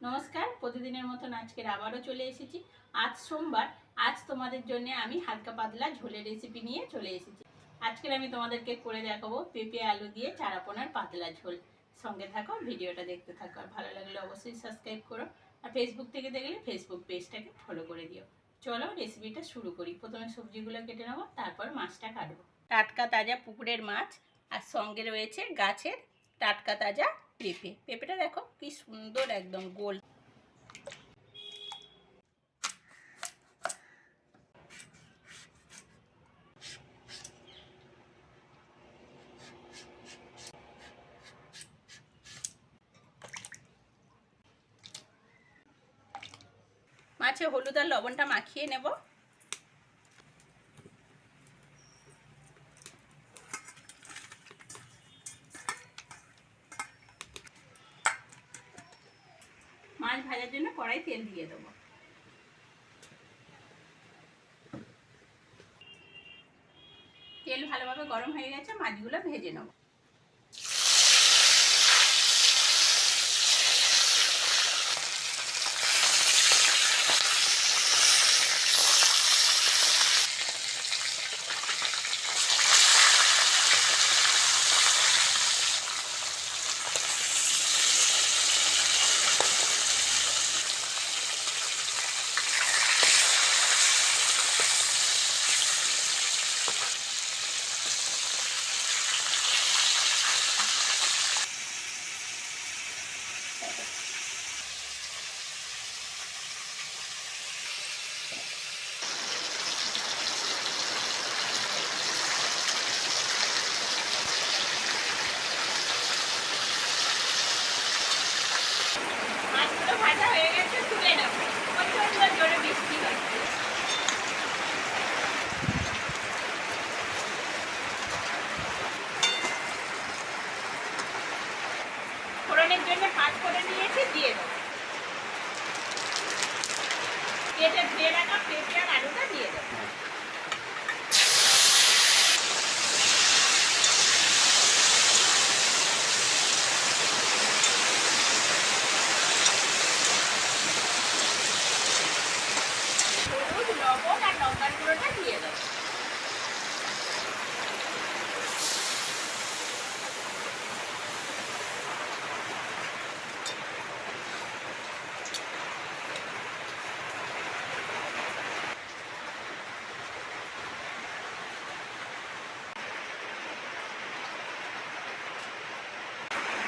নমস্কার, প্রতিদিনের মতন আজকের আবারও চলে এসেছি। আজ সোমবার, আজ তোমাদের জন্য আমি হালকা পাতলা ঝোলের রেসিপি নিয়ে চলে এসেছি। আজকের আমি তোমাদেরকে করে দেখাবো পেঁপে, আলু দিয়ে চারাপোনার পাতলা ঝোল। সঙ্গে থাকো, ভিডিওটা দেখতে থাকো। আর ভালো লাগলে অবশ্যই সাবস্ক্রাইব করো। আর ফেসবুক থেকে দেখলে ফেসবুক পেজটাকে ফলো করে দিও। চলো রেসিপিটা শুরু করি। প্রথমে সবজিগুলো কেটে নেব, তারপর মাছটা কাটবো। টাটকা তাজা পুকুরের মাছ, আর সঙ্গে রয়েছে গাছের টাটকা তাজা পেঁপে। পেঁপেটা দেখো কি সুন্দর একদম গোল। মাছে হলুদ আর লবণটা মাখিয়ে নেব। মাছ ভাজার জন্য কড়াই তেল দিয়ে দেবো। তেল ভালোভাবে গরম হয়ে গেছে, মাছগুলো ভেজে নেব মাছগুলো ভাজা হয়ে গেছে তুলে নেব প্রচণ্ড জোরে বৃষ্টি হচ্ছে ফোড়নের জন্য পাঁচ করে নিয়েছি দিয়ে দেবো। কেটে ধুয়ে রাখা পেঁপে আর আলুটা দিয়ে দেবো হলুদ লবণ আর লঙ্কার গুঁড়োটা দিয়ে দেবো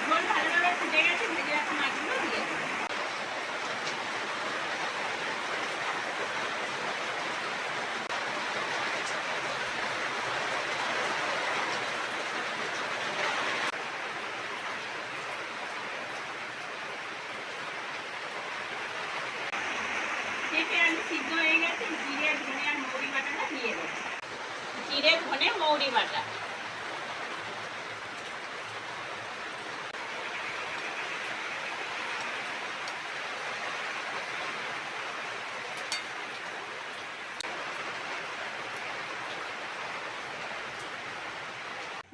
ঝোল ভালোভাবে ফুটে গেছে ভেজে রাখা মাছগুলো দিয়ে দেবো সিদ্ধ হয়ে গেছে জিরে মৌরি বাটাটা দিয়ে দেবো জিরে মৌরি বাটা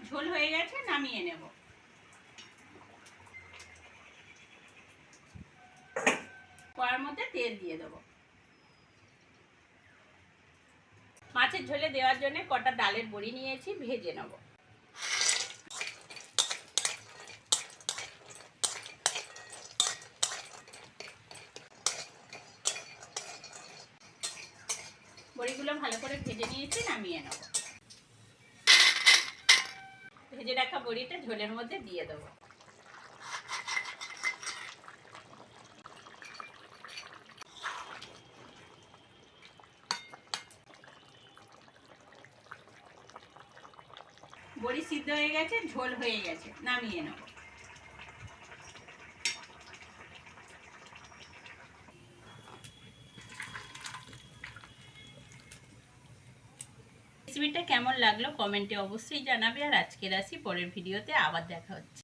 ঝোল হয়ে গেছে, নামিয়ে নেব। কড়ার মধ্যে তেল দিয়ে দেবো। মাছের ঝোলে দেওয়ার জন্য কটা ডালের বড়ি নিয়েছি, ভেজে নেব। বড়িগুলো ভালো করে ভেজে নিয়েছি, নামিয়ে নেব। ভেজে রাখা বড়িটা ঝোলের মধ্যে দিয়ে দেবো। বড়ি সিদ্ধ হয়ে গেছে, ঝোল হয়ে গেছে, নামিয়ে নেব রেসিপিটা কেমন লাগল কমেন্টে অবশ্যই জানাবে, আর আজকের আসি পরের ভিডিওতে আবার দেখা হচ্ছে।